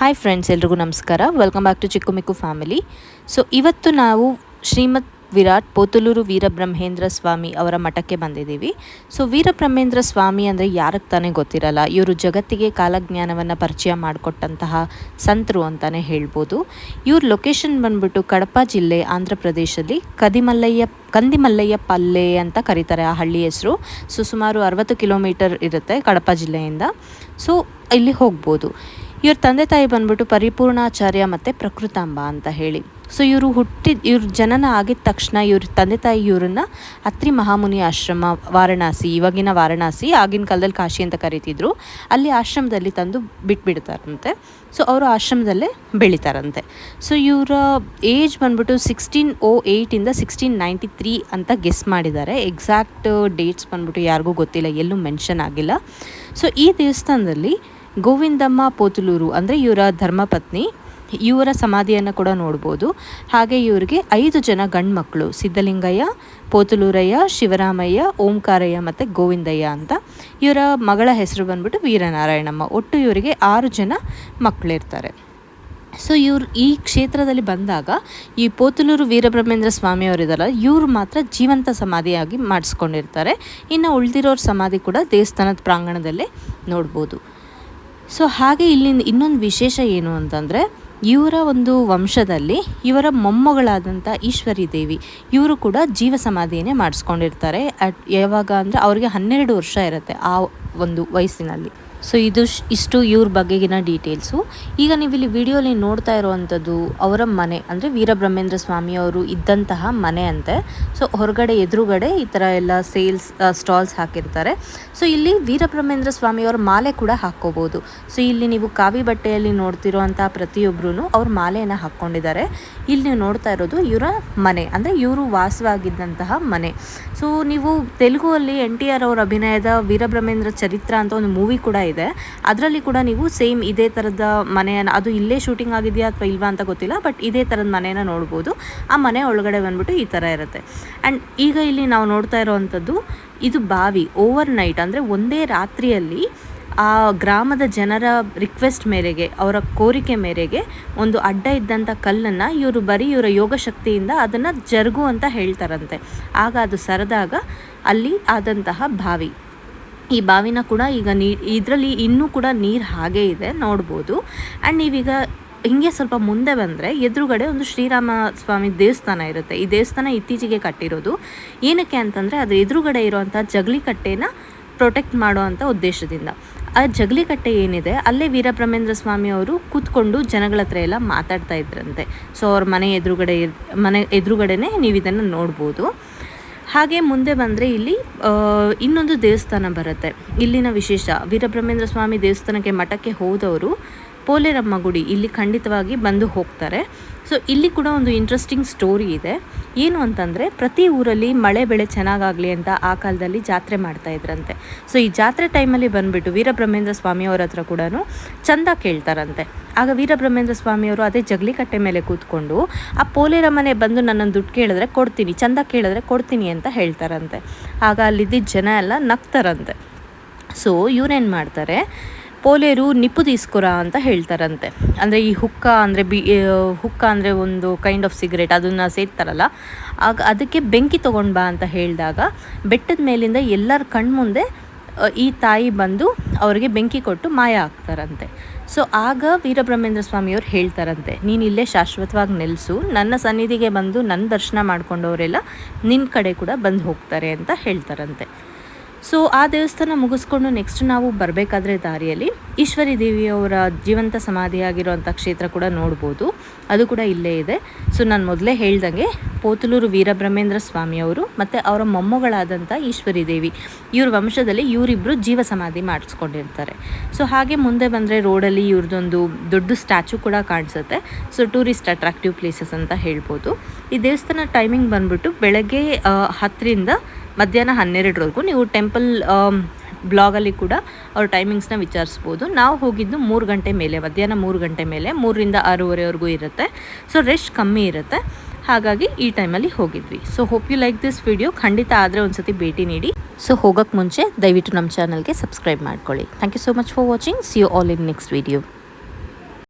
Hi friends ಎಲ್ರಿಗೂ ನಮಸ್ಕಾರ. Welcome back to Chikkumikku family so ಇವತ್ತು ನಾವು ಶ್ರೀಮತ್ ವಿರಾಟ್ ಪೋತಲೂರು ವೀರಬ್ರಹ್ಮೇಂದ್ರ ಸ್ವಾಮಿ ಅವರ ಮಠಕ್ಕೆ ಬಂದಿದ್ದೀವಿ. ಸೊ ವೀರಬ್ರಹ್ಮೇಂದ್ರ ಸ್ವಾಮಿ ಅಂದರೆ ಯಾರಿಗೆ ತಾನೇ ಗೊತ್ತಿರಲ್ಲ, ಇವರು ಜಗತ್ತಿಗೆ ಕಾಲಜ್ಞಾನವನ್ನು ಪರಿಚಯ ಮಾಡಿಕೊಟ್ಟಂತಹ ಸಂತರು ಅಂತಲೇ ಹೇಳ್ಬೋದು. ಇವ್ರ ಲೊಕೇಶನ್ ಬಂದ್ಬಿಟ್ಟು ಕಡಪ ಜಿಲ್ಲೆ ಆಂಧ್ರ ಪ್ರದೇಶದಲ್ಲಿ ಕದಿಮಲ್ಲಯ್ಯ, ಕಂದಿಮಲ್ಲಯ್ಯ ಪಲ್ಲೆ ಅಂತ ಕರೀತಾರೆ ಆ ಹಳ್ಳಿ ಹೆಸರು. ಸೊ ಸುಮಾರು ಅರವತ್ತು ಕಿಲೋಮೀಟರ್ ಇರುತ್ತೆ ಕಡಪ ಜಿಲ್ಲೆಯಿಂದ. ಸೊ ಇಲ್ಲಿ ಹೋಗ್ಬೋದು. ಇವ್ರ ತಂದೆ ತಾಯಿ ಬಂದ್ಬಿಟ್ಟು ಪರಿಪೂರ್ಣಾಚಾರ್ಯ ಮತ್ತು ಪ್ರಕೃತಾಂಬ ಅಂತ ಹೇಳಿ. ಸೊ ಇವರು ಹುಟ್ಟಿದ ಇವ್ರ ಜನನ ಆಗಿದ ತಕ್ಷಣ ಇವ್ರ ತಂದೆ ತಾಯಿ ಇವ್ರನ್ನ ಅತ್ರಿ ಮಹಾಮುನಿ ಆಶ್ರಮ ವಾರಣಾಸಿ, ಇವಾಗಿನ ವಾರಣಾಸಿ, ಆಗಿನ ಕಾಲದಲ್ಲಿ ಕಾಶಿ ಅಂತ ಕರಿತಿದ್ರು. ಅಲ್ಲಿ ಆಶ್ರಮದಲ್ಲಿ ತಂದು ಬಿಟ್ಬಿಡ್ತಾರಂತೆ. ಸೊ ಅವರು ಆಶ್ರಮದಲ್ಲೇ ಬೆಳಿತಾರಂತೆ. ಸೊ ಇವರ ಏಜ್ ಬಂದ್ಬಿಟ್ಟು ಸಿಕ್ಸ್ಟೀನ್ ಓ ಏಯ್ಟಿಂದ ಸಿಕ್ಸ್ಟೀನ್ ನೈಂಟಿ ತ್ರೀ ಅಂತ ಗೆಸ್ ಮಾಡಿದ್ದಾರೆ. ಎಕ್ಸಾಕ್ಟ್ ಡೇಟ್ಸ್ ಬಂದ್ಬಿಟ್ಟು ಯಾರಿಗೂ ಗೊತ್ತಿಲ್ಲ, ಎಲ್ಲೂ ಮೆನ್ಷನ್ ಆಗಿಲ್ಲ. ಸೊ ಈ ದೇವಸ್ಥಾನದಲ್ಲಿ ಗೋವಿಂದಮ್ಮ ಪೋತುಲೂರು ಅಂದರೆ ಇವರ ಧರ್ಮಪತ್ನಿ ಇವರ ಸಮಾಧಿಯನ್ನು ಕೂಡ ನೋಡ್ಬೋದು. ಹಾಗೆ ಇವರಿಗೆ ಐದು ಜನ ಗಂಡು ಮಕ್ಕಳು ಸಿದ್ಧಲಿಂಗಯ್ಯ, ಪೋತುಲೂರಯ್ಯ, ಶಿವರಾಮಯ್ಯ, ಓಂಕಾರಯ್ಯ ಮತ್ತು ಗೋವಿಂದಯ್ಯ ಅಂತ. ಇವರ ಮಗಳ ಹೆಸರು ಬಂದ್ಬಿಟ್ಟು ವೀರನಾರಾಯಣಮ್ಮ. ಒಟ್ಟು ಇವರಿಗೆ ಆರು ಜನ ಮಕ್ಕಳಿರ್ತಾರೆ ಸೊ ಇವ್ರು ಈ ಕ್ಷೇತ್ರದಲ್ಲಿ ಬಂದಾಗ ಈ ಪೋತುಲೂರು ವೀರಬ್ರಹ್ಮೇಂದ್ರ ಸ್ವಾಮಿಯವರಿದಾರಲ್ಲ ಇವರು ಮಾತ್ರ ಜೀವಂತ ಸಮಾಧಿಯಾಗಿ ಮಾಡಿಸ್ಕೊಂಡಿರ್ತಾರೆ. ಇನ್ನು ಉಳಿದಿರೋರ ಸಮಾಧಿ ಕೂಡ ದೇವಸ್ಥಾನದ ಪ್ರಾಂಗಣದಲ್ಲೇ ನೋಡ್ಬೋದು. ಸೊ ಹಾಗೆ ಇಲ್ಲಿಂದ ಇನ್ನೊಂದು ವಿಶೇಷ ಏನು ಅಂತಂದರೆ, ಇವರ ಒಂದು ವಂಶದಲ್ಲಿ ಇವರ ಮೊಮ್ಮಗಳಾದಂಥ ಈಶ್ವರಿ ದೇವಿ, ಇವರು ಕೂಡ ಜೀವ ಸಮಾಧಿಯನ್ನೇ ಮಾಡಿಸ್ಕೊಂಡಿರ್ತಾರೆ. ಅಟ್ ಯಾವಾಗ ಅಂದರೆ ಅವ್ರಿಗೆ ಹನ್ನೆರಡು ವರ್ಷ ಇರುತ್ತೆ ಆ ಒಂದು ವಯಸ್ಸಿನಲ್ಲಿ. ಸೊ ಇದು ಇಷ್ಟು ಇವ್ರ ಬಗೆಗಿನ ಡೀಟೇಲ್ಸು ಈಗ ನೀವು ಇಲ್ಲಿ ವಿಡಿಯೋಲಿ ನೋಡ್ತಾ ಇರುವಂಥದ್ದು ಅವರ ಮನೆ, ಅಂದರೆ ವೀರಬ್ರಹ್ಮೇಂದ್ರ ಸ್ವಾಮಿ ಅವರು ಇದ್ದಂತಹ ಮನೆ ಅಂತೆ. ಸೊ ಹೊರಗಡೆ, ಎದುರುಗಡೆ ಈ ಥರ ಎಲ್ಲ ಸೇಲ್ಸ್ ಸ್ಟಾಲ್ಸ್ ಹಾಕಿರ್ತಾರೆ. ಸೊ ಇಲ್ಲಿ ವೀರಬ್ರಹ್ಮೇಂದ್ರ ಸ್ವಾಮಿಯವ್ರ ಮಾಲೆ ಕೂಡ ಹಾಕ್ಕೋಬೋದು. ಸೊ ಇಲ್ಲಿ ನೀವು ಕಾವಿ ಬಟ್ಟೆಯಲ್ಲಿ ನೋಡ್ತಿರುವಂಥ ಪ್ರತಿಯೊಬ್ಬರೂ ಅವ್ರ ಮಾಲೆಯನ್ನು ಹಾಕ್ಕೊಂಡಿದ್ದಾರೆ. ಇಲ್ಲಿ ನೀವು ನೋಡ್ತಾ ಇರೋದು ಇವರ ಮನೆ, ಅಂದರೆ ಇವರು ವಾಸವಾಗಿದ್ದಂತಹ ಮನೆ. ಸೊ ನೀವು ತೆಲುಗುವಲ್ಲಿ ಎನ್ ಟಿ ಆರ್ ಅವರ ಅಭಿನಯದ ವೀರಬ್ರಹ್ಮೇಂದ್ರ ಚರಿತ್ರ ಅಂತ ಒಂದು ಮೂವಿ ಕೂಡ ಇದೆ. ಅದರಲ್ಲಿ ಕೂಡ ನೀವು ಸೇಮ್ ಇದೇ ಥರದ ಮನೆಯನ್ನು, ಅದು ಇಲ್ಲೇ ಶೂಟಿಂಗ್ ಆಗಿದೆಯಾ ಅಥವಾ ಇಲ್ವಾ ಅಂತ ಗೊತ್ತಿಲ್ಲ, ಬಟ್ ಇದೇ ಥರದ ಮನೆಯನ್ನು ನೋಡ್ಬೋದು. ಆ ಮನೆ ಒಳಗಡೆ ಬಂದ್ಬಿಟ್ಟು ಈ ಥರ ಇರುತ್ತೆ. ಆ್ಯಂಡ್ ಈಗ ಇಲ್ಲಿ ನಾವು ನೋಡ್ತಾ ಇರೋವಂಥದ್ದು, ಇದು ಬಾವಿ, ಓವರ್ ನೈಟ್, ಅಂದರೆ ಒಂದೇ ರಾತ್ರಿಯಲ್ಲಿ ಆ ಗ್ರಾಮದ ಜನರ ರಿಕ್ವೆಸ್ಟ್ ಮೇರೆಗೆ, ಅವರ ಕೋರಿಕೆ ಮೇರೆಗೆ ಒಂದು ಅಡ್ಡ ಇದ್ದಂಥ ಕಲ್ಲನ್ನು ಇವರು ಬರೀ ಇವರ ಯೋಗ ಶಕ್ತಿಯಿಂದ ಅದನ್ನು ಜರುಗು ಅಂತ ಹೇಳ್ತಾರಂತೆ. ಆಗ ಅದು ಸರದಾಗ ಅಲ್ಲಿ ಆದಂತಹ ಬಾವಿ. ಈ ಬಾವಿನ ಕೂಡ ಈಗ ನೀ, ಇದರಲ್ಲಿ ಇನ್ನೂ ಕೂಡ ನೀರು ಹಾಗೇ ಇದೆ, ನೋಡ್ಬೋದು. ಆ್ಯಂಡ್ ನೀವೀಗ ಹಿಂಗೆ ಸ್ವಲ್ಪ ಮುಂದೆ ಬಂದರೆ ಎದುರುಗಡೆ ಒಂದು ಶ್ರೀರಾಮ ಸ್ವಾಮಿ ದೇವಸ್ಥಾನ ಇರುತ್ತೆ. ಈ ದೇವಸ್ಥಾನ ಇತ್ತೀಚೆಗೆ ಕಟ್ಟಿರೋದು. ಏನಕ್ಕೆ ಅಂತಂದರೆ ಅದು ಎದುರುಗಡೆ ಇರುವಂಥ ಜಗಲಿ ಕಟ್ಟೆನ ಪ್ರೊಟೆಕ್ಟ್ ಮಾಡುವಂಥ ಉದ್ದೇಶದಿಂದ. ಆ ಜಗಲಿ ಕಟ್ಟೆ ಏನಿದೆ, ಅಲ್ಲೇ ವೀರಬ್ರಹ್ಮೇಂದ್ರ ಸ್ವಾಮಿ ಅವರು ಕೂತ್ಕೊಂಡು ಜನಗಳ ಹತ್ರ ಎಲ್ಲ ಮಾತಾಡ್ತಾ ಇದ್ರಂತೆ. ಸೊ ಅವ್ರ ಮನೆ ಎದುರುಗಡೆ ಮನೆ ಎದುರುಗಡೆನೇ ನೀವು ಇದನ್ನು ನೋಡ್ಬೋದು. ಹಾಗೆ ಮುಂದೆ ಬಂದರೆ ಇಲ್ಲಿ ಇನ್ನೊಂದು ದೇವಸ್ಥಾನ ಬರುತ್ತೆ. ಇಲ್ಲಿನ ವಿಶೇಷ ವೀರಬ್ರಹ್ಮೇಂದ್ರ ಸ್ವಾಮಿ ದೇವಸ್ಥಾನಕ್ಕೆ ಮಠಕ್ಕೆ ಹೋದವರು ಪೋಲೇರಮ್ಮ ಗುಡಿ ಇಲ್ಲಿ ಖಂಡಿತವಾಗಿ ಬಂದು ಹೋಗ್ತಾರೆ. ಸೊ ಇಲ್ಲಿ ಕೂಡ ಒಂದು ಇಂಟ್ರೆಸ್ಟಿಂಗ್ ಸ್ಟೋರಿ ಇದೆ. ಏನು ಅಂತಂದರೆ, ಪ್ರತಿ ಊರಲ್ಲಿ ಮಳೆ ಬೆಳೆ ಚೆನ್ನಾಗಾಗಲಿ ಅಂತ ಆ ಕಾಲದಲ್ಲಿ ಜಾತ್ರೆ ಮಾಡ್ತಾ ಇದ್ರಂತೆ. ಸೊ ಈ ಜಾತ್ರೆ ಟೈಮಲ್ಲಿ ಬಂದುಬಿಟ್ಟು ವೀರಬ್ರಹ್ಮೇಂದ್ರ ಸ್ವಾಮಿಯವರ ಹತ್ರ ಕೂಡ ಚಂದ ಕೇಳ್ತಾರಂತೆ. ಆಗ ವೀರಬ್ರಹ್ಮೇಂದ್ರ ಸ್ವಾಮಿಯವರು ಅದೇ ಜಗಲಿ ಕಟ್ಟೆ ಮೇಲೆ ಕೂತ್ಕೊಂಡು, ಆ ಪೋಲೇರಮ್ಮನೆ ಬಂದು ನನ್ನನ್ನು ದುಡ್ಡು ಕೇಳಿದ್ರೆ ಕೊಡ್ತೀನಿ, ಚಂದ ಕೇಳಿದ್ರೆ ಕೊಡ್ತೀನಿ ಅಂತ ಹೇಳ್ತಾರಂತೆ. ಆಗ ಅಲ್ಲಿದ್ದ ಜನ ಎಲ್ಲ ನಗ್ತಾರಂತೆ. ಸೊ ಇವ್ರೇನು ಮಾಡ್ತಾರೆ ಪೋಲೇರು ನಿಪ್ಪು ತೀಸ್ಕೊರ ಅಂತ ಹೇಳ್ತಾರಂತೆ. ಅಂದರೆ ಈ ಹುಕ್ಕ ಅಂದರೆ ಬಿ ಹುಕ್ಕ ಅಂದರೆ ಒಂದು ಕೈಂಡ್ ಆಫ್ ಸಿಗರೇಟ್ ಅದನ್ನು ಸೇರ್ತಾರಲ್ಲ ಆಗ ಅದಕ್ಕೆ ಬೆಂಕಿ ತೊಗೊಂಡು ಬಾ ಅಂತ ಹೇಳಿದಾಗ ಬೆಟ್ಟದ ಮೇಲಿಂದ ಎಲ್ಲರ ಕಣ್ಮುಂದೆ ಈ ತಾಯಿ ಬಂದು ಅವರಿಗೆ ಬೆಂಕಿ ಕೊಟ್ಟು ಮಾಯ ಆಗ್ತಾರಂತೆ ಸೊ ಆಗ ವೀರಬ್ರಹ್ಮೇಂದ್ರ ಸ್ವಾಮಿಯವ್ರು ಹೇಳ್ತಾರಂತೆ, ನೀನು ಇಲ್ಲೇ ಶಾಶ್ವತವಾಗಿ ನೆಲೆಸು, ನನ್ನ ಸನ್ನಿಧಿಗೆ ಬಂದು ನನ್ನ ದರ್ಶನ ಮಾಡ್ಕೊಂಡವರೆಲ್ಲ ನಿನ್ನ ಕಡೆ ಕೂಡ ಬಂದು ಹೋಗ್ತಾರೆ ಅಂತ ಹೇಳ್ತಾರಂತೆ. ಸೊ ಆ ದೇವಸ್ಥಾನ ಮುಗಿಸ್ಕೊಂಡು ನೆಕ್ಸ್ಟ್ ನಾವು ಬರಬೇಕಾದ್ರೆ ದಾರಿಯಲ್ಲಿ ಈಶ್ವರಿ ದೇವಿಯವರ ಜೀವಂತ ಸಮಾಧಿಯಾಗಿರುವಂಥ ಕ್ಷೇತ್ರ ಕೂಡ ನೋಡ್ಬೋದು. ಅದು ಕೂಡ ಇಲ್ಲೇ ಇದೆ. ಸೊ ನಾನು ಮೊದಲೇ ಹೇಳ್ದಂಗೆ ಪೋತಲೂರು ವೀರಬ್ರಹ್ಮೇಂದ್ರ ಸ್ವಾಮಿಯವರು ಮತ್ತು ಅವರ ಮೊಮ್ಮಗಳಾದಂಥ ಈಶ್ವರಿ ದೇವಿ, ಇವ್ರ ವಂಶದಲ್ಲಿ ಇವರಿಬ್ಬರು ಜೀವ ಸಮಾಧಿ ಮಾಡಿಸ್ಕೊಂಡಿರ್ತಾರೆ. ಸೊ ಹಾಗೆ ಮುಂದೆ ಬಂದರೆ ರೋಡಲ್ಲಿ ಇವ್ರದ್ದೊಂದು ದೊಡ್ಡ ಸ್ಟ್ಯಾಚು ಕೂಡ ಕಾಣಿಸುತ್ತೆ. ಸೊ ಟೂರಿಸ್ಟ್ ಅಟ್ರಾಕ್ಟಿವ್ ಪ್ಲೇಸಸ್ ಅಂತ ಹೇಳ್ಬೋದು. ಈ ದೇವಸ್ಥಾನ ಟೈಮಿಂಗ್ ಬಂದ್ಬಿಟ್ಟು ಬೆಳಗ್ಗೆ ಹತ್ತರಿಂದ ಮಧ್ಯಾಹ್ನ ಹನ್ನೆರಡರವರೆಗೂ ನೀವು ಟೆಂಪಲ್ ಬ್ಲಾಗಲ್ಲಿ ಕೂಡ ಅವ್ರ ಟೈಮಿಂಗ್ಸ್ನ ವಿಚಾರಿಸ್ಬೋದು. ನಾವು ಹೋಗಿದ್ದು ಮೂರು ಗಂಟೆ ಮೇಲೆ, ಮಧ್ಯಾಹ್ನ ಮೂರು ಗಂಟೆ ಮೇಲೆ, ಮೂರರಿಂದ ಆರೂವರೆವರೆಗೂ ಇರುತ್ತೆ. ಸೊ ರೆಸ್ಟ್ ಕಮ್ಮಿ ಇರುತ್ತೆ. ಹಾಗಾಗಿ ಈ ಟೈಮಲ್ಲಿ ಹೋಗಿದ್ವಿ. So hope you like this video ಖಂಡಿತ ಆದರೆ ಒಂದು ಸತಿ ಭೇಟಿ ನೀಡಿ. ಸೊ ಹೋಗೋಕ್ಕೆ ಮುಂಚೆ ದಯವಿಟ್ಟು ನಮ್ಮ ಚಾನಲ್ಗೆ ಸಬ್ಸ್ಕ್ರೈಬ್ ಮಾಡ್ಕೊಳ್ಳಿ. Thank you so much for watching see you all in next video